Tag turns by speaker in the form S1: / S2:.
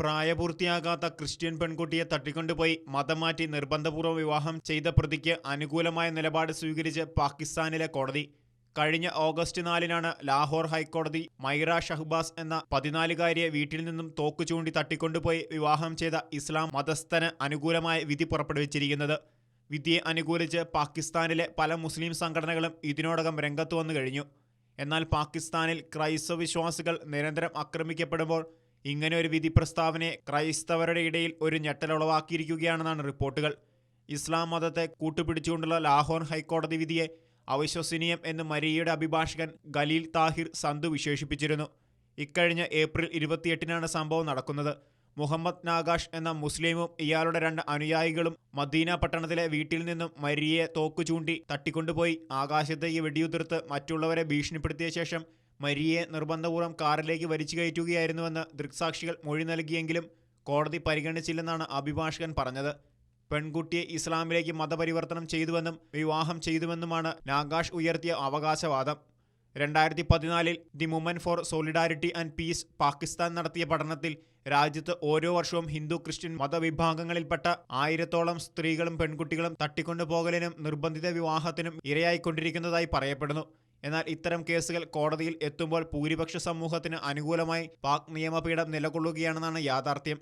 S1: പ്രായപൂർത്തിയാകാത്ത ക്രിസ്ത്യൻ പെൺകുട്ടിയെ തട്ടിക്കൊണ്ടുപോയി മതം മാറ്റി നിർബന്ധപൂർവം വിവാഹം ചെയ്ത പ്രതിക്ക് അനുകൂലമായ നിലപാട് സ്വീകരിച്ച് പാകിസ്ഥാനിലെ കോടതി. കഴിഞ്ഞ ഓഗസ്റ്റ് നാലിനാണ് ലാഹോർ ഹൈക്കോടതി മൈറ ഷഹ്ബാസ് എന്ന പതിനാലുകാരിയെ വീട്ടിൽ നിന്നും തോക്കു ചൂണ്ടി തട്ടിക്കൊണ്ടുപോയി വിവാഹം ചെയ്ത ഇസ്ലാം മതസ്ഥന് അനുകൂലമായ വിധി പുറപ്പെടുവിച്ചിരിക്കുന്നത്. വിധിയെ അനുകൂലിച്ച് പാകിസ്ഥാനിലെ പല മുസ്ലിം സംഘടനകളും ഇതിനോടകം രംഗത്തു വന്നു കഴിഞ്ഞു. എന്നാൽ പാകിസ്ഥാനിൽ ക്രൈസ്തവ വിശ്വാസികൾ നിരന്തരം ആക്രമിക്കപ്പെടുമ്പോൾ ഇങ്ങനെ ഒരു വിധി പ്രസ്താവനയെ ക്രൈസ്തവരുടെ ഇടയിൽ ഒരു ഞെട്ടലുളവാക്കിയിരിക്കുകയാണെന്നാണ് റിപ്പോർട്ടുകൾ. ഇസ്ലാം മതത്തെ കൂട്ടുപിടിച്ചുകൊണ്ടുള്ള ലാഹോർ ഹൈക്കോടതി വിധിയെ അവിശ്വസനീയം എന്ന് മരിയയുടെ അഭിഭാഷകൻ ഖലീൽ താഹിർ സന്തു വിശേഷിപ്പിച്ചിരുന്നു. ഇക്കഴിഞ്ഞ ഏപ്രിൽ ഇരുപത്തിയെട്ടിനാണ് സംഭവം നടക്കുന്നത്. മുഹമ്മദ് നാഗാഷ് എന്ന മുസ്ലിമും ഇയാളുടെ രണ്ട് അനുയായികളും മദീന പട്ടണത്തിലെ വീട്ടിൽ നിന്നും മരിയയെ തോക്കു ചൂണ്ടി തട്ടിക്കൊണ്ടുപോയി. ആകാശത്തേക്ക് വെടിയുതിർത്ത് മറ്റുള്ളവരെ ഭീഷണിപ്പെടുത്തിയ ശേഷം മരിയയെ നിർബന്ധപൂർവം കാറിലേക്ക് വലിച്ചു കയറ്റുകയായിരുന്നുവെന്ന് ദൃക്സാക്ഷികൾ മൊഴി നൽകിയെങ്കിലും കോടതി പരിഗണിച്ചില്ലെന്നാണ് അഭിഭാഷകൻ പറഞ്ഞത്. പെൺകുട്ടിയെ ഇസ്ലാമിലേക്ക് മതപരിവർത്തനം ചെയ്തുവെന്നും വിവാഹം ചെയ്തുവെന്നുമാണ് നാഗാഷ് ഉയർത്തിയ അവകാശവാദം. രണ്ടായിരത്തി പതിനാലിൽ the woman for solidarity and peace Pakistan നടത്തിയ പഠനത്തിൽ രാജ്യത്ത് ഓരോ വർഷവും ഹിന്ദു ക്രിസ്ത്യൻ മതവിഭാഗങ്ങളിൽപ്പെട്ട ആയിരത്തോളം സ്ത്രീകളും പെൺകുട്ടികളും തട്ടിക്കൊണ്ടുപോകലിനും നിർബന്ധിത വിവാഹത്തിനും ഇരയായിക്കൊണ്ടിരിക്കുന്നതായി പറയപ്പെടുന്നു. എന്നാൽ ഇത്തരം കേസുകൾ കോടതിയിൽ എത്തുമ്പോൾ ഭൂരിപക്ഷ സമൂഹത്തിന് അനുകൂലമായി പാക് നിയമപീഠം നിലകൊള്ളുകയാണെന്നാണ് യാഥാർത്ഥ്യം.